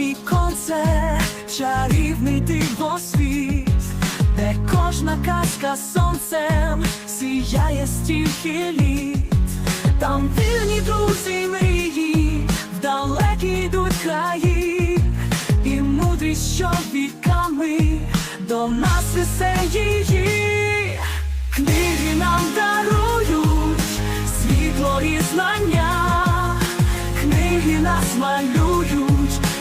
віконце, чарівний дивосвіт, де кожна казка сонцем сіяє стільки літ, там вільні друзі мрії, вдалекі йдуть краї, і мудрість, що віками до нас несе її, книги нам дарують, світло і знання, книги нас малюють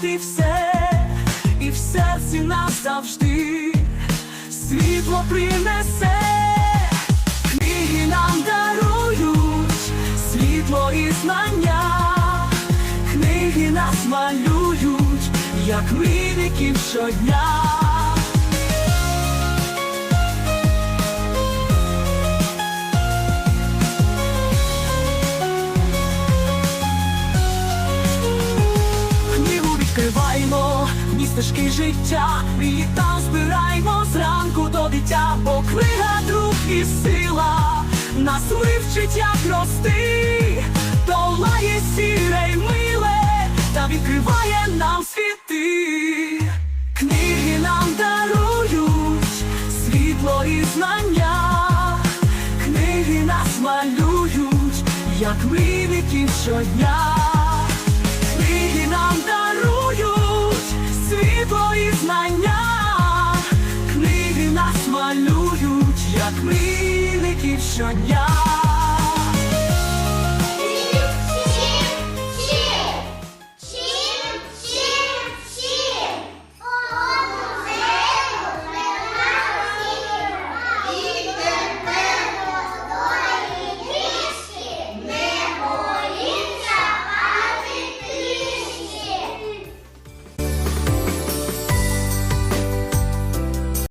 Знайти все, і в серці нас завжди світло принесе. Книги нам дарують світло і знання. Книги нас малюють, як мрійників щодня. Стежки життя, і там збираймо зранку до дитя, бо книга друг і сила, нас вивчить, як рости, долає сіре й миле, та відкриває нам світи. Книги нам дарують світло і знання, книги нас малюють, як мрійників щодня. Книги нам дарують і знання, книги нас малюють, як мрійників щодня.